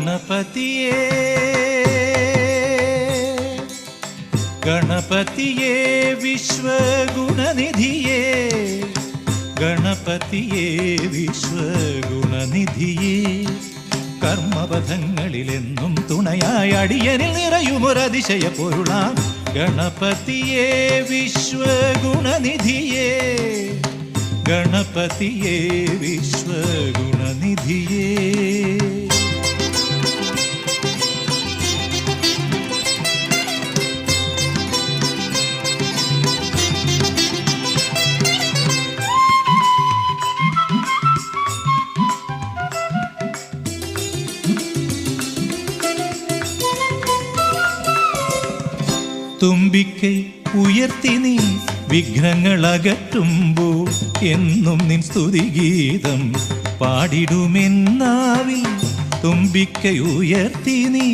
ഗണപതിയേ ഗണപതിയേ വിശ്വഗുണനിധിയേ ഗണപതിയേ വിശ്വഗുണനിധിയേ. കർമ്മപഥങ്ങളിലെന്നും തുണയായി അടിയനിൽ നിറയുമൊരതിശയ പൊരുളാം. ഗണപതിയേ വിശ്വഗുണനിധിയേ ഗണപതിയേ വിശ്വഗുണനിധിയേ. തുമ്പിക്കൈ ഉയർത്തി നീ വിഘ്നങ്ങൾ അകറ്റുമ്പോൾ എന്നും നിൻ സ്തുതിഗീതം പാടിടുമെന്നാവിൽ തുമ്പിക്കൈ ഉയർത്തി നീ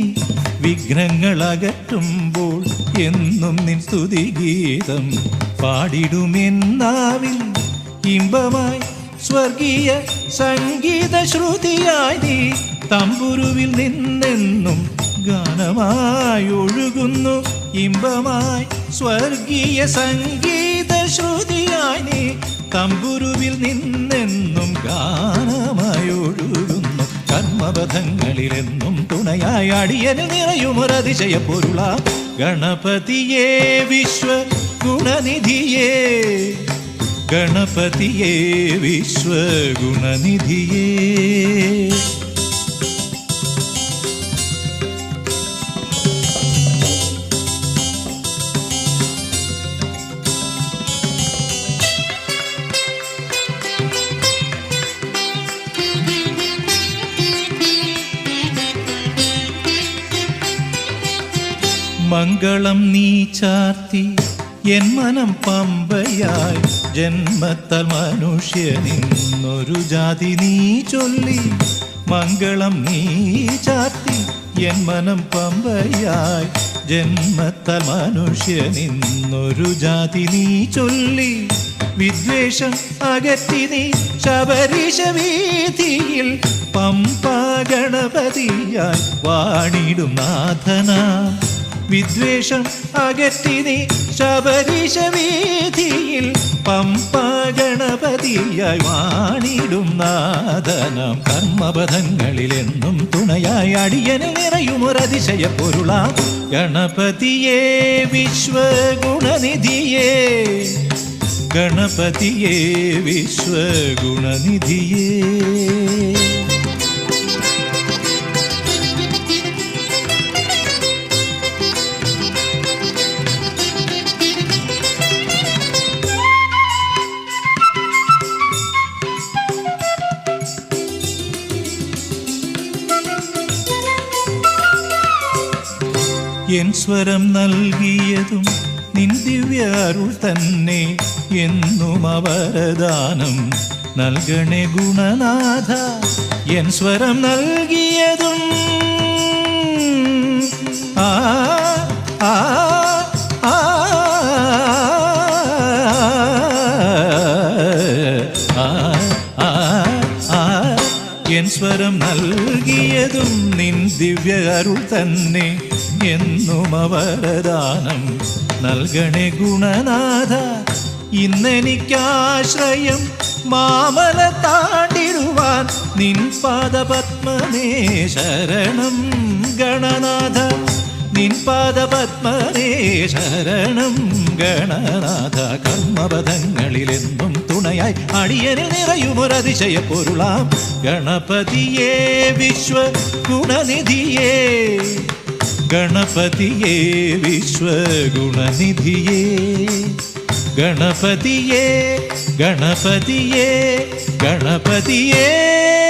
വിഘ്നങ്ങൾ അകറ്റുമ്പോൾ എന്നും നിൻ സ്തുതിഗീതം പാടിടുമെന്നാവിൽ ഇമ്പമായി സ്വർഗീയ സംഗീത ശ്രുതിയായി നീ തമ്പുരുവിൽ നിന്നെന്നും ഗാനമായി ഒഴുകുന്നു ഇമ്പമായി സ്വർഗീയ സംഗീത ശ്രുതിയായി നീ നിന്നെന്നും ഗാനമായി ഒഴുകുന്നു കർമ്മബന്ധങ്ങളിലെന്നും തുണയായി അടിയന് നിറയുമൊരതിശയ പൊരുള ഗണപതിയെ വിശ്വ ഗുണനിധിയേ. ഗണപതിയേ വിശ്വ മംഗളം നീ ചാർത്തി എൻ മനം പമ്പയായി. ജന്മത്താൽ മനുഷ്യനിന്നൊരു ജാതി നീ ചൊല്ലി മംഗളം നീ ചാർത്തി എൻ മനം പമ്പയായി. ജന്മത്താൽ മനുഷ്യനിന്നൊരു ജാതി നീ ചൊല്ലി വിദ്വേഷം അകറ്റി നീ ശബരീശ വീതിയിൽ പമ്പ ഗണപതിയായി വാണിടും നാഥന. വിദ്വേഷം അകറ്റി നീ ശബരീശ വീതിയിൽ പമ്പ ഗണപതിയായി വാണിടും നാദനം. കർമ്മപഥങ്ങളിലെന്നും തുണയായി അടിയനിൽ നിറയുമൊരതിശയ പൊരുളാം ഗണപതിയേ വിശ്വഗുണനിധിയേ. ഗണപതിയേ വിശ്വഗുണനിധിയേ. എൻ സ്വരം നൽകിയതും നിൻ ദിവ്യ അരുൾ തന്നെ എന്നും അവരദാനം നൽകണേ ഗുണനാഥ എൻ സ്വരം നൽകിയതും ആ ആ എൻ സ്വരം നൽകിയതും നിൻ ദിവ്യ അരുൾ തന്നെ എന്നും അവരദാനം നൽകണേ ഗുണനാഥ. ഇന്നെനിക്കാശ്രയം മാമല താണ്ടിടുവാൻ നിൻ പാദപത്മനേ ശരണം ഗണനാഥ. നിൻ പാദപത്മനേ ശരണം ഗണനാഥ. കർമ്മപഥങ്ങളിലെന്നും തുണയായി അടിയന് നിറയുമൊരതിശയ പൊരുളാം. ഗണപതിയേ വിശ്വ ഗുണനിധിയേ ഗണപതിയേ വിശ്വഗുണനിധിയേ. ഗണപതിയെ ഗണപതിയേ ഗണപതിയേ.